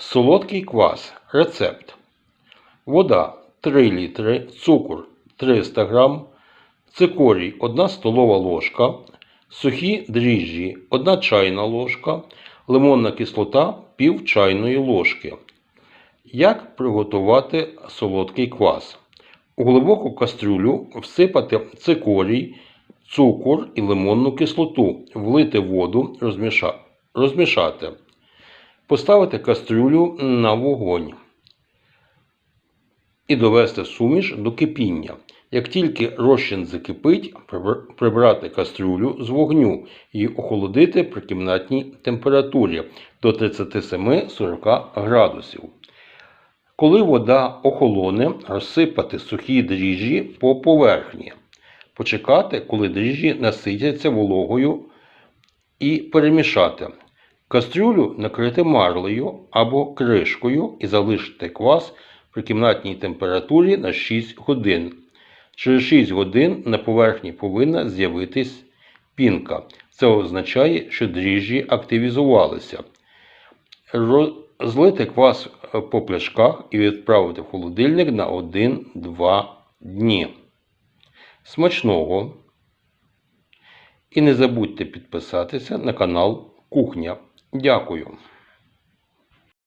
Солодкий квас. Рецепт. Вода 3 літри, цукор 300 г, цикорій 1 столова ложка, сухі дріжджі 1 чайна ложка, лимонна кислота пів чайної ложки. Як приготувати солодкий квас? У глибоку кастрюлю всипати цикорій, цукор і лимонну кислоту, влити воду, розмішати. Поставити кастрюлю на вогонь і довести суміш до кипіння. Як тільки розчин закипить, прибрати кастрюлю з вогню і охолодити при кімнатній температурі до 37-40 градусів. Коли вода охолоне, розсипати сухі дріжджі по поверхні. Почекати, коли дріжджі наситяться вологою і перемішати. Кастрюлю накрити марлею або кришкою і залишити квас при кімнатній температурі на 6 годин. Через 6 годин на поверхні повинна з'явитись пінка. Це означає, що дріжджі активізувалися. Ро- Злити квас е, по пляшках і відправити в холодильник на 1-2 дні. Смачного! І не забудьте підписатися на канал Кухня. Дякую!